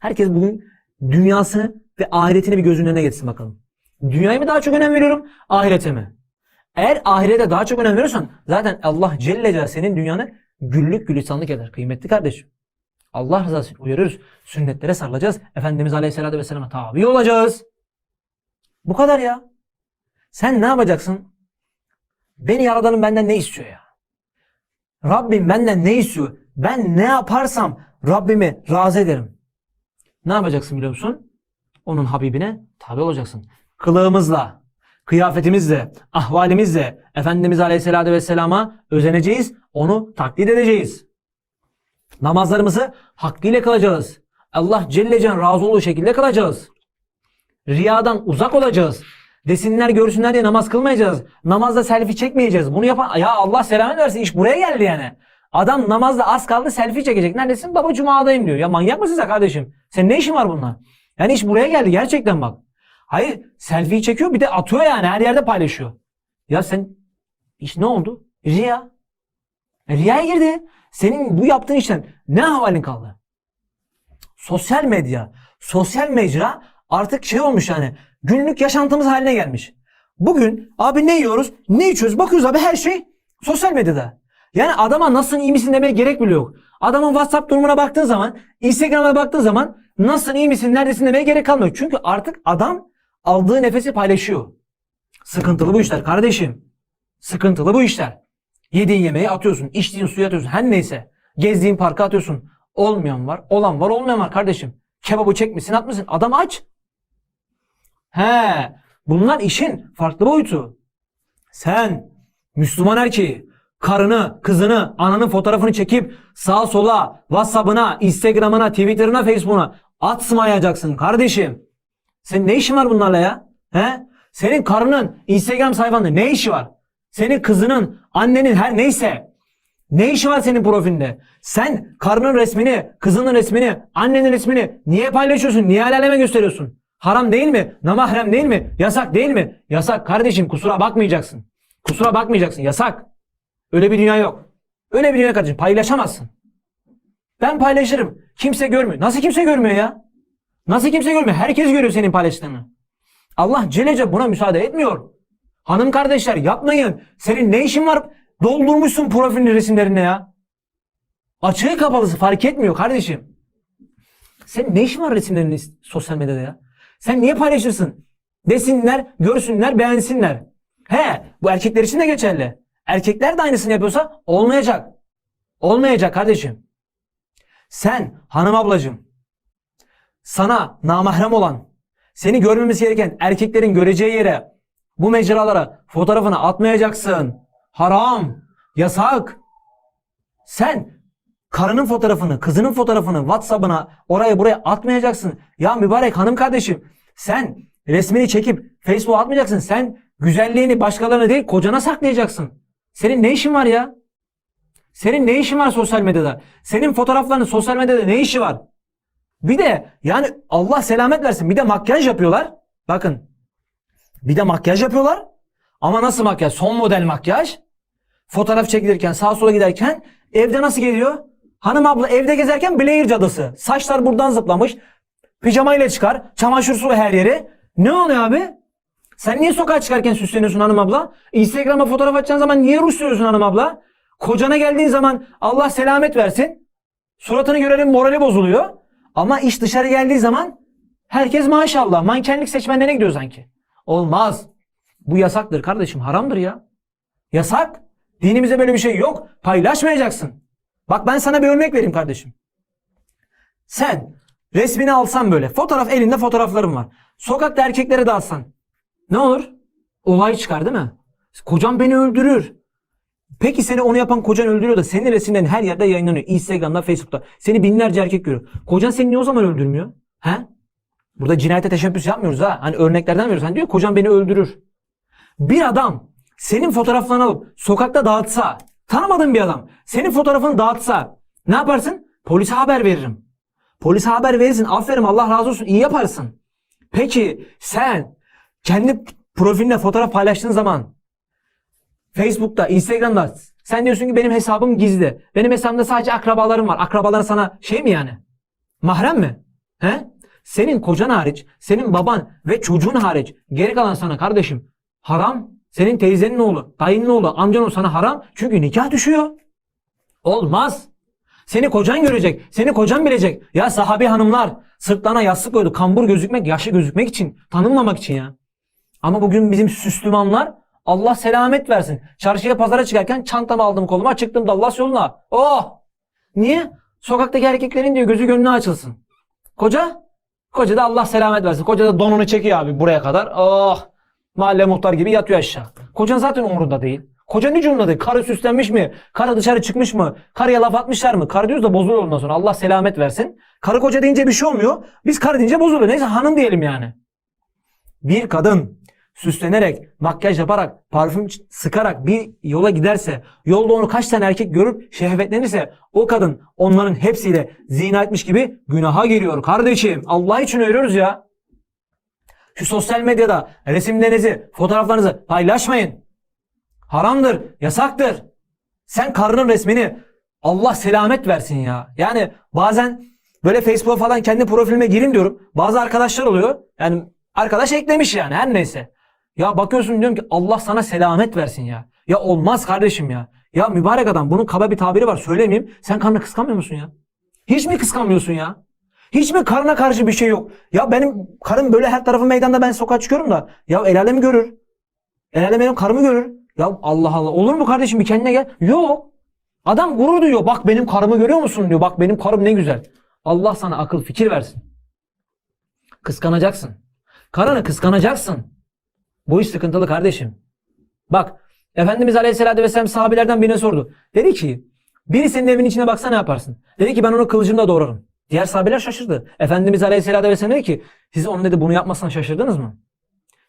Herkes bugün dünyasını ve ahiretini bir gözünün önüne getirsin bakalım. Dünyaya mı daha çok önem veriyorum, ahirete mi? Eğer ahirete daha çok önem veriyorsan zaten Allah Celle Celaluhu senin dünyanı güllük gülistanlık eder kıymetli kardeşim. Allah rızası için uyarıyoruz. Sünnetlere sarılacağız. Efendimiz Aleyhisselatü Vesselam'a tabi olacağız. Bu kadar ya. Sen ne yapacaksın? Beni yaradanım benden ne istiyor ya? Rabbim benden ne istiyor? Ben ne yaparsam Rabbimi razı ederim. Ne yapacaksın biliyor musun? Onun Habibine tabi olacaksın. Kılığımızla, kıyafetimizle, ahvalimizle Efendimiz Aleyhisselatü Vesselam'a özeneceğiz. Onu taklit edeceğiz. Namazlarımızı hakkıyla kılacağız. Allah Celle Can razı olduğu şekilde kılacağız. Riyadan uzak olacağız. Desinler görsünler diye namaz kılmayacağız. Namazda selfie çekmeyeceğiz. Bunu yapan ya Allah selamet versin iş buraya geldi yani. Adam namazda az kaldı selfie çekecek. Neredesin? Baba cumadayım diyor. Ya manyak mısın sen kardeşim? Senin ne işin var bununla? Yani iş buraya geldi gerçekten bak. Hayır selfie çekiyor bir de atıyor yani her yerde paylaşıyor. Ya sen iş ne oldu? Riya. E, Riyaya girdi. Senin bu yaptığın işten ne havalin kaldı? Sosyal medya, sosyal mecra artık şey olmuş yani günlük yaşantımız haline gelmiş. Bugün abi ne yiyoruz, ne içiyoruz bakıyoruz abi her şey sosyal medyada. Yani adama nasılsın iyi misin demeye gerek bile yok. Adamın WhatsApp durumuna baktığın zaman, Instagram'a baktığın zaman nasılsın iyi misin neredesin demeye gerek kalmıyor. Çünkü artık adam aldığı nefesi paylaşıyor. Sıkıntılı bu işler kardeşim. Sıkıntılı bu işler. Yediğin yemeği atıyorsun, içtiğin suyu atıyorsun, her neyse. Gezdiğin parka atıyorsun. Olmayan var, olan var, olmayan var kardeşim. Kebabı çekmişsin, atmışsın. Adam aç. He, bunlar işin farklı boyutu. Sen Müslüman erkeği, karını, kızını, ananın fotoğrafını çekip sağa sola, WhatsApp'ına, Instagram'ına, Twitter'ına, Facebook'una atmayacaksın kardeşim. Senin ne işin var bunlarla ya? He? Senin karının Instagram sayfanda ne işi var? Senin kızının, annenin her neyse ne işi var senin profilinde? Sen karının resmini, kızının resmini, annenin resmini niye paylaşıyorsun? Niye el aleme gösteriyorsun? Haram değil mi? Namahrem değil mi? Yasak değil mi? Yasak kardeşim kusura bakmayacaksın. Kusura bakmayacaksın. Yasak. Öyle bir dünya yok. Öyle bir dünya kardeşim. Paylaşamazsın. Ben paylaşırım. Kimse görmüyor. Nasıl kimse görmüyor ya? Nasıl kimse görmüyor? Herkes görüyor senin paylaştığını. Allah Celle buna müsaade etmiyor. Hanım kardeşler yapmayın. Senin ne işin var? Doldurmuşsun profilin resimlerine ya. Açığı kapalısı fark etmiyor kardeşim. Senin ne işin var resimlerini sosyal medyada ya? Sen niye paylaşırsın? Desinler, görsünler, beğensinler. He, bu erkekler için de geçerli. Erkekler de aynısını yapıyorsa olmayacak. Olmayacak kardeşim. Sen hanım ablacığım, sana namahrem olan, seni görmemiz gereken erkeklerin göreceği yere, bu mecralara fotoğrafını atmayacaksın. Haram, yasak. Sen karının fotoğrafını, kızının fotoğrafını WhatsApp'ına oraya buraya atmayacaksın. Ya mübarek hanım kardeşim sen resmini çekip Facebook'a atmayacaksın. Sen güzelliğini başkalarına değil kocana saklayacaksın. Senin ne işin var ya? Senin ne işin var sosyal medyada? Senin fotoğrafların sosyal medyada ne işi var? Bir de yani Allah selamet versin bir de makyaj yapıyorlar. Bakın bir de makyaj yapıyorlar. Ama nasıl makyaj? Son model makyaj. Fotoğraf çekilirken sağa sola giderken evde nasıl geliyor? Hanım abla evde gezerken Blair cadısı. Saçlar buradan zıplamış. Pijamayla çıkar. Çamaşır suyu her yeri. Ne oluyor abi? Sen niye sokağa çıkarken süsleniyorsun hanım abla? Instagram'a fotoğraf atacağın zaman niye ruj hanım abla? Kocana geldiğin zaman Allah selamet versin. Suratını görelim morali bozuluyor. Ama iş dışarı geldiği zaman herkes maşallah mankenlik seçmenlerine gidiyor sanki. Olmaz. Bu yasaktır kardeşim haramdır ya. Yasak. Dinimizde böyle bir şey yok. Paylaşmayacaksın. Bak ben sana bir örnek vereyim kardeşim. Sen resmini alsan böyle. Fotoğraf elinde fotoğrafların var. Sokakta erkeklere dağıtsan. Ne olur? Olay çıkar değil mi? Kocam beni öldürür. Peki seni onu yapan kocan öldürüyor da senin resimlerin her yerde yayınlanıyor. Instagram'da, Facebook'ta. Seni binlerce erkek görüyor. Kocan seni niye o zaman öldürmüyor? He? Burada cinayete teşebbüs yapmıyoruz ha. Hani örneklerden veriyoruz. Hani diyor kocam beni öldürür. Bir adam senin fotoğraflarını alıp sokakta dağıtsa, tanımadığın bir adam senin fotoğrafını dağıtsa ne yaparsın? Polise haber veririm. Polise haber verirsin. Aferin Allah razı olsun. iyi yaparsın. Peki sen kendi profiline fotoğraf paylaştığın zaman Facebook'ta, Instagram'da sen diyorsun ki benim hesabım gizli. Benim hesabımda sadece akrabalarım var. Akrabaların sana şey mi yani? Mahrem mi? He? Senin kocan hariç, senin baban ve çocuğun hariç geri kalan sana kardeşim haram. Senin teyzenin oğlu, dayının oğlu, amcanın oğlu sana haram. Çünkü nikah düşüyor. Olmaz. Seni kocan görecek. Seni kocan bilecek. Ya sahabi hanımlar sırtlarına yastık koydu. Kambur gözükmek, yaşlı gözükmek için. Tanınmamak için ya. Ama bugün bizim Süslümanlar Allah selamet versin. Çarşıya pazara çıkarken çantamı aldım koluma çıktım Dallas yoluna. Oh! Niye? Sokaktaki erkeklerin diyor gözü gönlü açılsın. Koca? Koca da Allah selamet versin. Koca da donunu çekiyor abi buraya kadar. Oh! Mahalle muhtar gibi yatıyor aşağı. Kocan zaten umurunda değil. Kocanın hiç umurunda değil. Karı süslenmiş mi? Karı dışarı çıkmış mı? Karıya laf atmışlar mı? Karı diyoruz da bozuluyor ondan sonra. Allah selamet versin. Karı koca deyince bir şey olmuyor. Biz karı deyince bozuluyor. Neyse hanım diyelim yani. Bir kadın süslenerek, makyaj yaparak, parfüm sıkarak bir yola giderse, yolda onu kaç tane erkek görüp şehvetlenirse o kadın onların hepsiyle zina etmiş gibi günaha giriyor. Kardeşim Allah için ölüyoruz ya. Şu sosyal medyada resimlerinizi, fotoğraflarınızı paylaşmayın. Haramdır, yasaktır. Sen karının resmini Allah selamet versin ya. Yani bazen böyle Facebook'a falan kendi profilime girin diyorum. Bazı arkadaşlar oluyor. Yani arkadaş eklemiş yani her neyse. Ya bakıyorsun diyorum ki Allah sana selamet versin ya. Ya olmaz kardeşim ya. Ya mübarek adam bunun kaba bir tabiri var söylemeyeyim. Sen karnını kıskanmıyor musun ya? Hiç mi kıskanmıyorsun ya? Hiç mi karına karşı bir şey yok? Ya benim karım böyle her tarafı meydanda ben sokağa çıkıyorum da. Ya el alemi görür. El alem benim karımı görür. Ya Allah Allah olur mu kardeşim bir kendine gel. Yok. Adam gurur duyuyor. Bak benim karımı görüyor musun diyor. Bak benim karım ne güzel. Allah sana akıl fikir versin. Kıskanacaksın. Karını kıskanacaksın. Bu iş sıkıntılı kardeşim. Bak Efendimiz Aleyhisselatü Vesselam sahabilerden birine sordu. Dedi ki biri senin evin içine baksa ne yaparsın? Dedi ki ben onu kılıcımla doğrarım. Diğer sahabeler şaşırdı. Efendimiz Aleyhisselatü Vesselam dedi ki siz onun dedi bunu yapmasına şaşırdınız mı?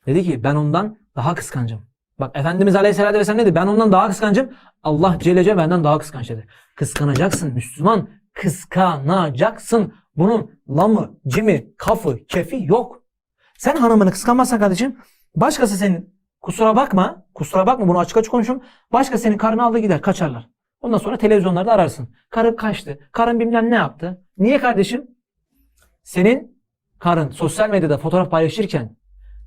Dedi ki ben ondan daha kıskancım. Bak Efendimiz Aleyhisselatü Vesselam dedi ben ondan daha kıskancım. Allah Celle Celle benden daha kıskanç dedi. Kıskanacaksın Müslüman. Kıskanacaksın. Bunun lamı, cimi, kafı, kefi yok. Sen hanımını kıskanmazsan kardeşim başkası senin kusura bakma, kusura bakma bunu açık açık konuşuyorum. Başka senin karını aldı gider kaçarlar. Ondan sonra televizyonlarda ararsın. Karım kaçtı. Karım bilmem ne yaptı. Niye kardeşim? Senin karın sosyal medyada fotoğraf paylaşırken,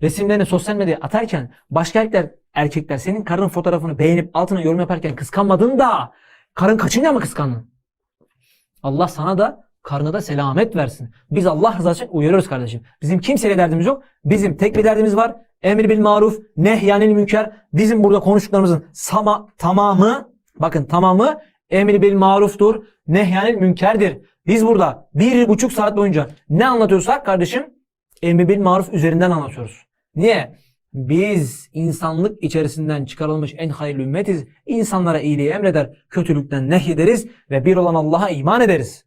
resimlerini sosyal medyaya atarken başka erkekler, erkekler senin karın fotoğrafını beğenip altına yorum yaparken kıskanmadın da karın kaçınca mı kıskandın? Allah sana da karnına da selamet versin. Biz Allah rızası için uyarıyoruz kardeşim. Bizim kimseyle derdimiz yok. Bizim tek bir derdimiz var. Emir bil maruf, nehyanil münker. Bizim burada konuştuklarımızın sama, tamamı, bakın tamamı emir bil maruftur, nehyanil münkerdir. Biz burada bir buçuk saat boyunca ne anlatıyorsak kardeşim emir bil maruf üzerinden anlatıyoruz. Niye? Biz insanlık içerisinden çıkarılmış en hayırlı ümmetiz. İnsanlara iyiliği emreder, kötülükten nehyederiz ve bir olan Allah'a iman ederiz.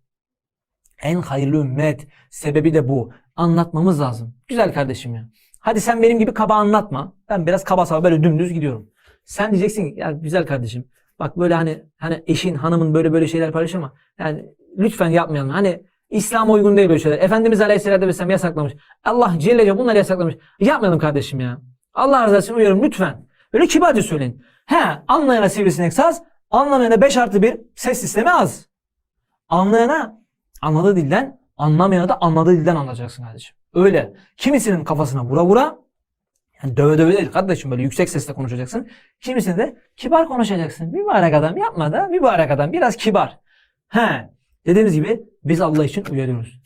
En hayırlı ümmet. Sebebi de bu. Anlatmamız lazım. Güzel kardeşim ya. Hadi sen benim gibi kaba anlatma. Ben biraz kaba saba böyle dümdüz gidiyorum. Sen diyeceksin ya güzel kardeşim. Bak böyle hani hani eşin, hanımın böyle böyle şeyler paylaşır ama yani lütfen yapmayalım. Hani İslam'a uygun değil böyle şeyler. Efendimiz Aleyhisselatü Vesselam yasaklamış. Allah Celle Celle bunları yasaklamış. Yapmayalım kardeşim ya. Allah razı olsun uyarım lütfen. Böyle kibarca söyleyin. He anlayana sivrisinek saz, anlamayana 5 artı 1 ses sistemi az. Anlayana anladığı dilden, anlamayana da anladığı dilden anlayacaksın kardeşim. Öyle. Kimisinin kafasına vura vura, yani döve döve değil kardeşim böyle yüksek sesle konuşacaksın. Kimisine de kibar konuşacaksın. Mübarek adam yapma da mübarek adam biraz kibar. He. Dediğimiz gibi biz Allah için uyarıyoruz.